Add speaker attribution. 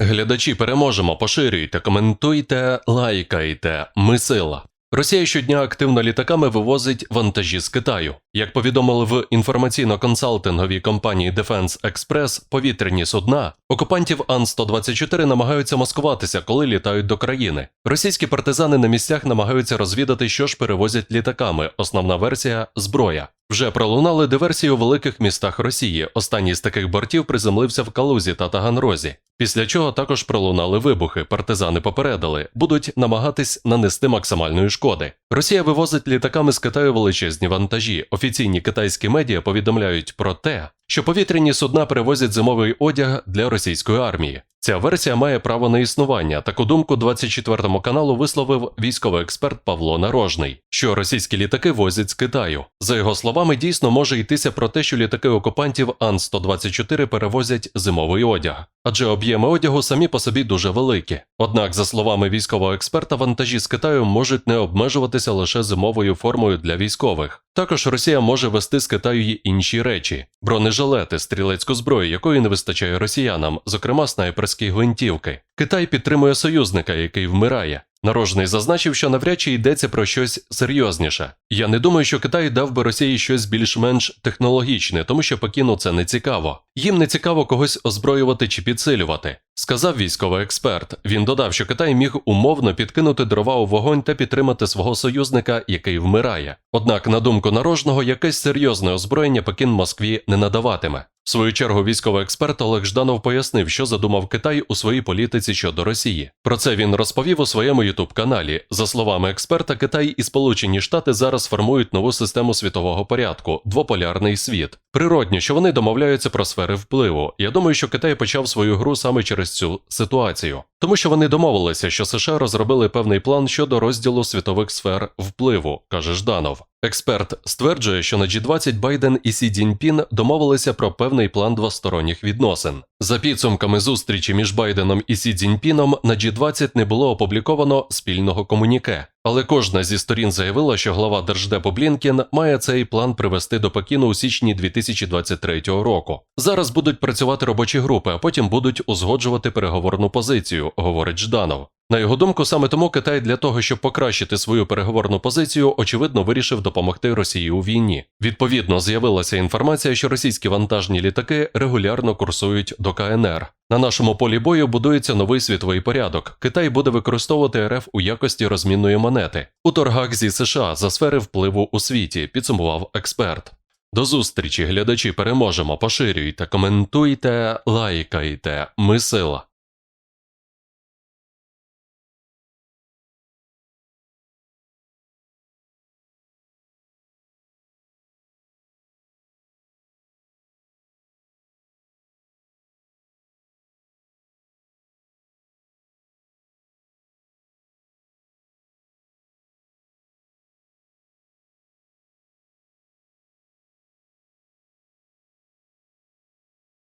Speaker 1: Глядачі переможемо, поширюйте, коментуйте, лайкайте. Ми сила. Росія щодня активно літаками вивозить вантажі з Китаю. Як повідомили в інформаційно-консалтинговій компанії Defense Express, повітряні судна окупантів Ан-124 намагаються маскуватися, коли літають до країни. Російські партизани на місцях намагаються розвідати, що ж перевозять літаками. Основна версія зброя. Вже пролунали диверсії у великих містах Росії. Останній з таких бортів приземлився в Калузі та Таганрозі. Після чого також пролунали вибухи. Партизани попередили, будуть намагатись нанести максимальної шкоди. Росія вивозить літаками з Китаю величезні вантажі. Офіційні китайські медіа повідомляють про те, що повітряні судна перевозять зимовий одяг для російської армії. Ця версія має право на існування. Таку думку 24 каналу висловив військовий експерт Павло Нарожний, що російські літаки возять з Китаю. За його словами, дійсно може йтися про те, що літаки окупантів Ан-124 перевозять зимовий одяг, адже об'єми одягу самі по собі дуже великі. Однак, за словами військового експерта, вантажі з Китаю можуть не обмежуватися лише зимовою формою для військових. Також Росія може вести з Китаю й інші речі: бронежилети, стрілецьку зброю, якої не вистачає росіянам, зокрема снайперські гвинтівки. Китай підтримує союзника, який вмирає. Нарожний зазначив, що навряд чи йдеться про щось серйозніше. Я не думаю, що Китай дав би Росії щось більш-менш технологічне, тому що Пекіну це не цікаво. Їм не цікаво когось озброювати чи підсилювати. Сказав військовий експерт. Він додав, що Китай міг умовно підкинути дрова у вогонь та підтримати свого союзника, який вмирає. Однак, на думку нарожного, якесь серйозне озброєння Пекін Москві не надаватиме. В свою чергу військовий експерт Олег Жданов пояснив, що задумав Китай у своїй політиці щодо Росії. Про це він розповів у своєму ютуб-каналі. За словами експерта, Китай і Сполучені Штати зараз формують нову систему світового порядку двополярний світ. Природньо, що вони домовляються про сфери впливу. Я думаю, що Китай почав свою гру саме через цю ситуацію, тому що вони домовилися, що США розробили певний план щодо розділу світових сфер впливу, каже Жданов. Експерт стверджує, що на G20 Байден і Сі Цзіньпін домовилися про певний план двосторонніх відносин. За підсумками зустрічі між Байденом і Сі Цзіньпіном на G20 не було опубліковано спільного комуніке. Але кожна зі сторін заявила, що глава держдепу Блінкен має цей план привести до Пекіну у січні 2023 року. Зараз будуть працювати робочі групи, а потім будуть узгоджувати переговорну позицію, говорить Жданов. На його думку, саме тому Китай для того, щоб покращити свою переговорну позицію, очевидно вирішив допомогти Росії у війні. Відповідно, з'явилася інформація, що російські вантажні літаки регулярно курсують до КНР. На нашому полі бою будується новий світовий порядок. Китай буде використовувати РФ у якості розмінної монети у торгах зі США за сфери впливу у світі, підсумував експерт. До зустрічі, глядачі, переможемо. Поширюйте, коментуйте, лайкайте. Ми сила.